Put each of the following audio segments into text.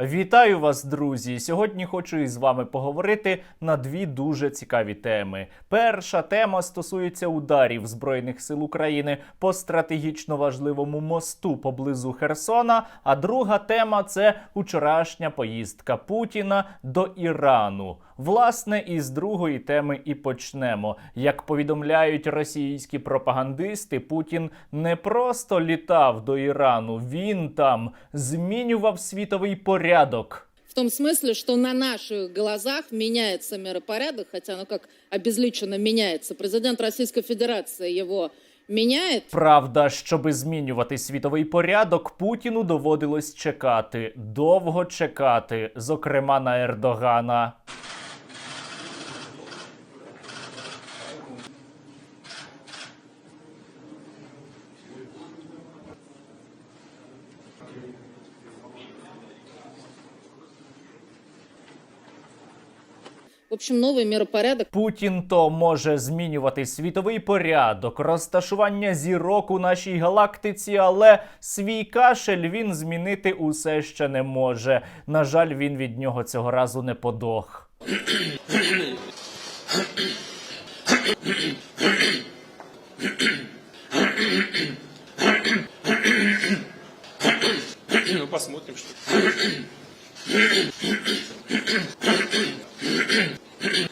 Вітаю вас, друзі! Сьогодні хочу із вами поговорити на дві дуже цікаві теми. Перша тема стосується ударів Збройних сил України по стратегічно важливому мосту поблизу Херсона. А друга тема це вчорашня поїздка Путіна до Ірану. Власне, із другої теми і почнемо. Як повідомляють російські пропагандисти, Путін не просто літав до Ірану, він там змінював світовий порядок. В том смысле, что на наших глазах меняется миропорядок, хотя ну как обезличенно меняется. Президент Российской Федерации его меняет. Правда, щоби змінювати світовий порядок, Путіну доводилось чекати, довго чекати, зокрема на Ердогана. Общем, новый миропорядок. Путін то може змінювати світовий порядок, розташування зірок у нашій галактиці, але свій кашель він змінити усе ще не може. На жаль, він від нього цього разу не подох. Ну, посмотрим, что. Две.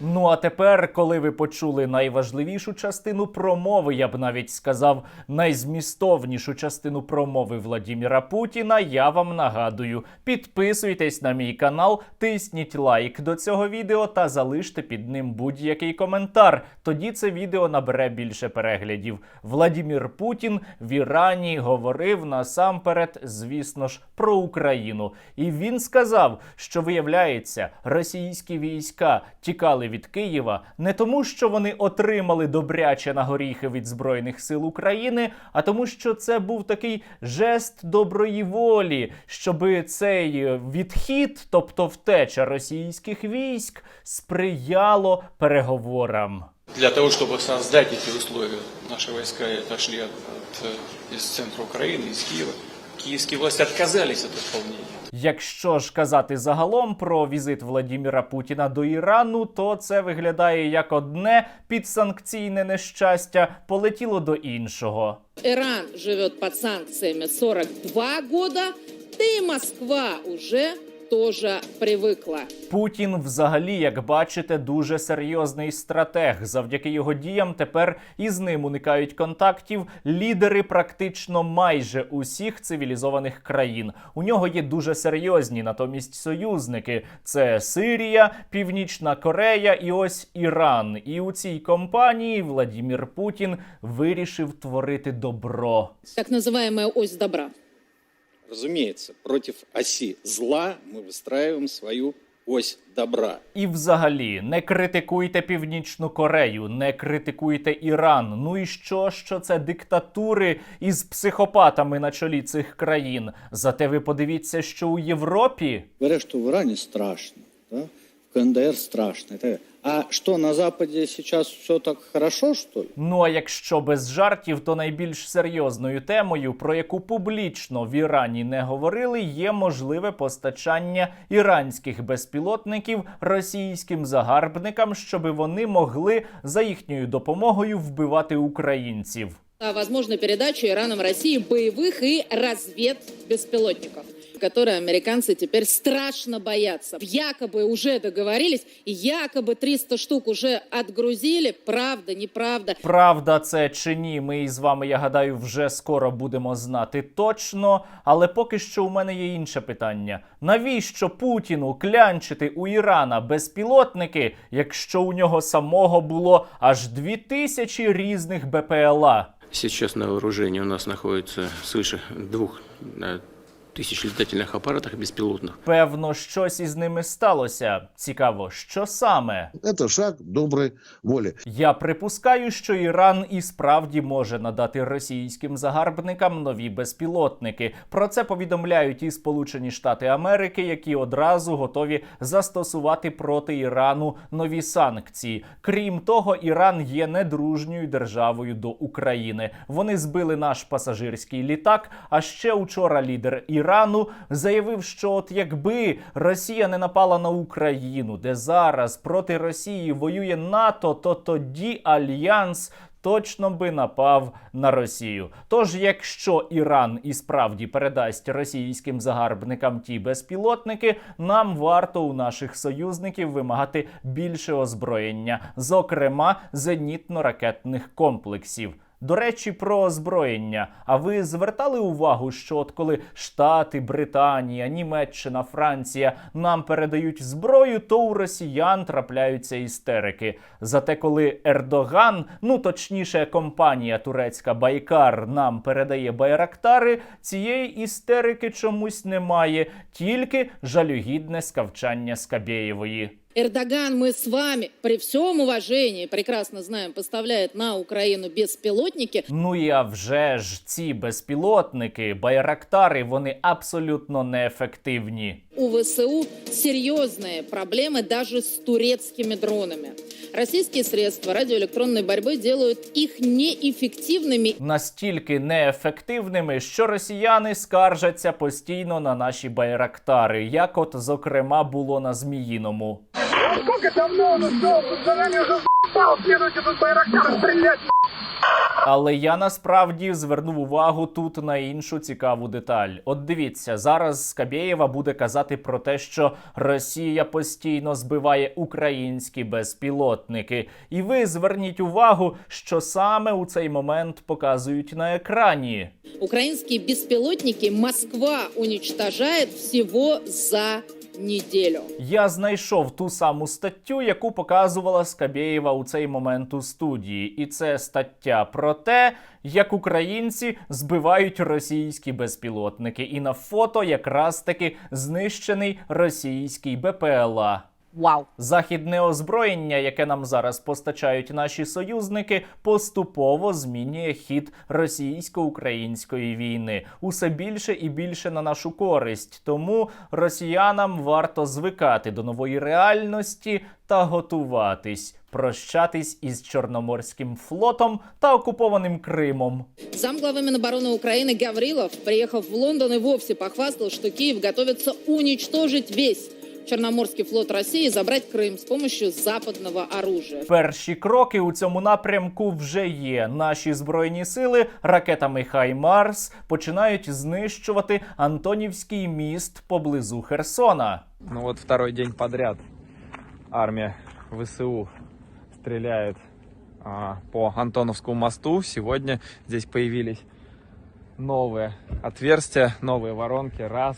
Ну а тепер, коли ви почули найважливішу частину промови, я б навіть сказав найзмістовнішу частину промови Владіміра Путіна, я вам нагадую: підписуйтесь на мій канал, тисніть лайк до цього відео та залиште під ним будь-який коментар. Тоді це відео набере більше переглядів. Владімір Путін в Ірані говорив насамперед, звісно ж, про Україну. І він сказав, що виявляється, російські війська тікали від Києва не тому, що вони отримали добряче на горіхи від Збройних сил України, а тому, що це був такий жест доброї волі, щоби цей е, відхід, тобто втеча російських військ, сприяло переговорам. Для того, чтобы создать эти условия, наши войска отошли от, от, э, из центра Украины, из Киева. Киевские власти отказались от исполнения. Якщо ж казати загалом про візит Владіміра Путіна до Ірану, то це виглядає як одне підсанкційне нещастя полетіло до іншого. Іран живе під санкціями 42 года, та и Москва уже тоже привыкла. Путін, взагалі, як бачите, дуже серйозний стратег. Завдяки його діям тепер із ним уникають контактів лідери практично майже усіх цивілізованих країн. У нього є дуже серйозні натомість союзники: це Сирія, Північна Корея і ось Іран. І у цій компанії Владімір Путін вирішив творити добро. Так называемая ось добра. Разумеется, против оси зла мы выстраиваем свою ось добра. І взагалі не критикуйте Північну Корею, не критикуйте Іран. Ну і що, що це диктатури із психопатами на чолі цих країн? Зате ви подивіться, що у Європі Говорят, что в Иране страшно, да? в КНДР страшно. далее. А что, на Западе сейчас все так хорошо, что ли? Ну а якщо без жартів, то найбільш серйозною темою, про яку публічно в Ірані не говорили, є можливе постачання іранських безпілотників російським загарбникам, щоби вони могли за їхньою допомогою вбивати українців. о возможной передаче Ираном России боевых и разведбеспилотников которые американцы теперь страшно боятся. Якобы уже договорились, и якобы 300 штук уже отгрузили. Правда, неправда. Правда, це чи ні, ми із вами, я гадаю, вже скоро будемо знати точно. Але поки що у мене є інше питання: навіщо Путіну клянчити у Ірана безпілотники, якщо у нього самого було аж дві тисячі різних БПЛА? Сейчас на вооружении у нас находится свыше двух э, тысяч летательных аппаратах беспилотных. Певно, щось із ними сталося. Цікаво, що саме? Это шаг доброй воли. Я припускаю, що Іран і справді може надати російським загарбникам нові безпілотники. Про це повідомляють і Сполучені Штати Америки, які одразу готові застосувати проти Ірану нові санкції. Крім того, Іран є недружньою державою до України. Вони збили наш пасажирський літак. А ще учора лідер Ірану заявив, що от якби Росія не напала на Україну, де зараз проти Росії воює НАТО, то тоді альянс. Точно би напав на Росію. Тож, якщо Іран і справді передасть російським загарбникам ті безпілотники, нам варто у наших союзників вимагати більше озброєння, зокрема зенітно-ракетних комплексів. До речі, про озброєння. А ви звертали увагу, що от коли Штати, Британія, Німеччина, Франція нам передають зброю, то у росіян трапляються істерики. Зате коли Ердоган, ну точніше, компанія турецька Байкар нам передає байрактари, цієї істерики чомусь немає, тільки жалюгідне скавчання Скабєєвої. Эрдоган, мы с вами, при всем уважении, прекрасно знаем, поставляет на Украину беспилотники. Ну і а вже ж ці безпілотники, байрактари, вони абсолютно неефективні. У ВСУ серьезные проблемы даже с турецкими дронами. Российские средства радиоэлектронной борьбы делают их неэффективными настільки неефективними, що росіяни скаржаться постійно на наші байрактари, як от зокрема було на Зміїному. Сколько давно, ну что, тут за нами уже стал, следуйте тут Байрактар стрелять. Але я насправді звернув увагу тут на іншу цікаву деталь. От дивіться, зараз Скабєєва буде казати про те, що Росія постійно збиває українські безпілотники. І ви зверніть увагу, що саме у цей момент показують на екрані. Украинские беспилотники Москва уничтожает всего за неделю. Я знайшов ту саму статтю, яку показувала Скабєєва у цей момент у студії, і це стаття про те, як українці збивають російські безпілотники. І на фото якраз таки знищений російський БПЛА. Вау. Західне озброєння, яке нам зараз постачають наші союзники, поступово змінює хід російсько-української війни усе більше і більше на нашу користь. Тому росіянам варто звикати до нової реальності та готуватись, прощатись із Чорноморським флотом та окупованим Кримом. Замглавы Минобороны Украины Гаврилов, приехав в Лондон, и вовсе похвастал, что Киев готовится уничтожить весь Черноморский флот России и забрать Крым с помощью западного оружия. Перші кроки у цьому напрямку вже є. Наші збройні сили ракетами Хаймарс починають знищувати Антонівський міст поблизу Херсона. Ну вот второй день подряд армия ВСУ стреляет а, по Антоновскому мосту. Сегодня здесь появились новые отверстия, новые воронки. Раз,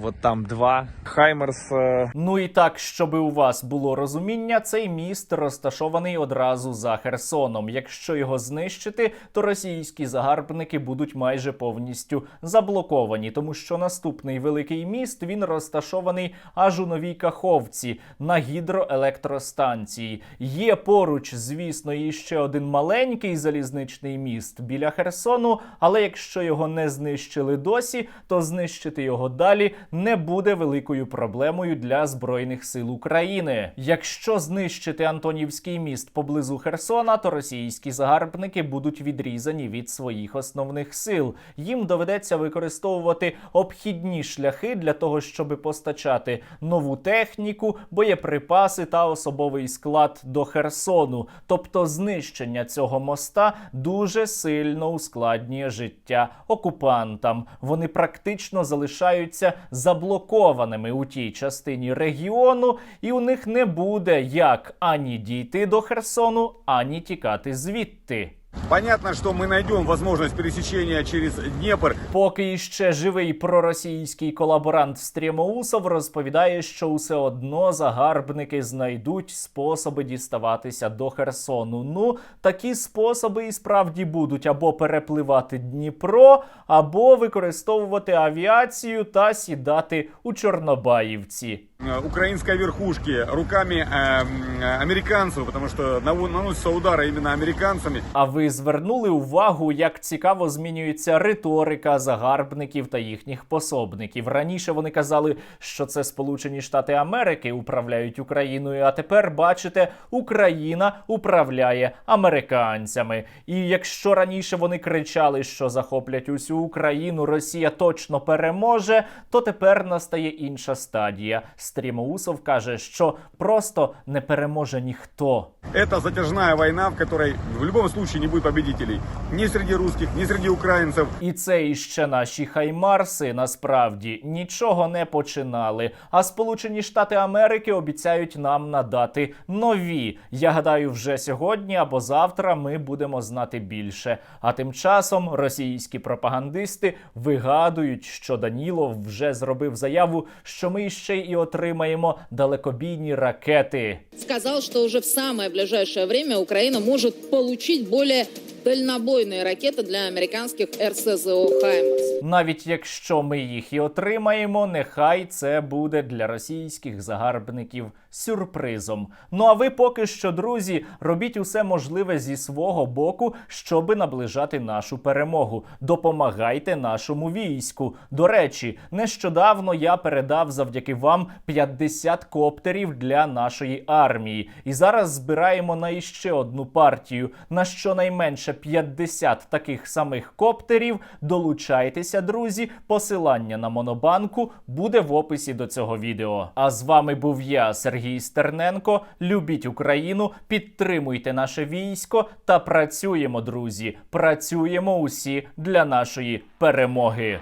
вот там два. Хаймерс э, Ну і так, щоби у вас було розуміння, цей міст розташований одразу за Херсоном. Якщо його знищити, то російські загарбники будуть майже повністю заблоковані, тому що наступний великий міст він розташований аж у новій Каховці на гідроелектростанції. Є поруч, звісно, і ще один маленький залізничний міст біля Херсону. Але якщо його не знищили досі, то знищити його далі не буде великою проблемою для збройних сил України. Якщо знищити Антонівський міст поблизу Херсона, то російські загарбники будуть відрізані від своїх основних сил. Їм доведеться використовувати обхідні шляхи для того, щоб постачати нову техніку, боєприпаси та особовий склад до Херсону. Тобто, знищення цього моста дуже сильно ускладнює життя окупантам. Вони практично залишаються заблокованими у тій частині регіону, і у них не буде як ані дійти до Херсону, ані тікати звідти. Понятно, что мы найдем возможность пересечения через Днепр. Поки іще живий проросійський колаборант Стрімоусов розповідає, що усе одно загарбники знайдуть способи діставатися до Херсону. Ну, такі способи і справді будуть або перепливати Дніпро, або використовувати авіацію та сідати у Чорнобаївці. э, украинской верхушки руками э, м, американцев, потому что наво- наносятся удары именно американцами. А ви звернули увагу, як цікаво змінюється риторика загарбників та їхніх пособників. Раніше вони казали, що це Сполучені Штати Америки управляють Україною. А тепер бачите, Україна управляє американцями. І якщо раніше вони кричали, що захоплять усю Україну, Росія точно переможе, то тепер настає інша стадія. Стрімоусов каже, що просто не переможе ніхто. Это затяжная война, в которой в любом случае не будет победителей. Ни среди русских, ни среди украинцев. І це іще наші хаймарси насправді нічого не починали. А Сполучені Штати Америки обіцяють нам надати нові. Я гадаю, вже сьогодні або завтра ми будемо знати більше. А тим часом російські пропагандисти вигадують, що Данілов вже зробив заяву, що ми ще й отримаємо далекобійні ракети. Сказав, що вже в саме ближайшее время Україна може получить более дальнобойные ракеты для американских РСЗО «Хаймерс». Навіть якщо ми їх і отримаємо, нехай це буде для російських загарбників сюрпризом. Ну а ви поки що, друзі, робіть усе можливе зі свого боку, щоби наближати нашу перемогу. Допомагайте нашому війську. До речі, нещодавно я передав завдяки вам 50 коптерів для нашої армії. І зараз збираємо на іще одну партію. На щонайменше 50 таких самих коптерів. Долучайтеся, друзі. Посилання на монобанку буде в описі до цього відео. А з вами був я, Сергій Стерненко. Любіть Україну, підтримуйте наше військо та працюємо, друзі. Працюємо усі для нашої перемоги.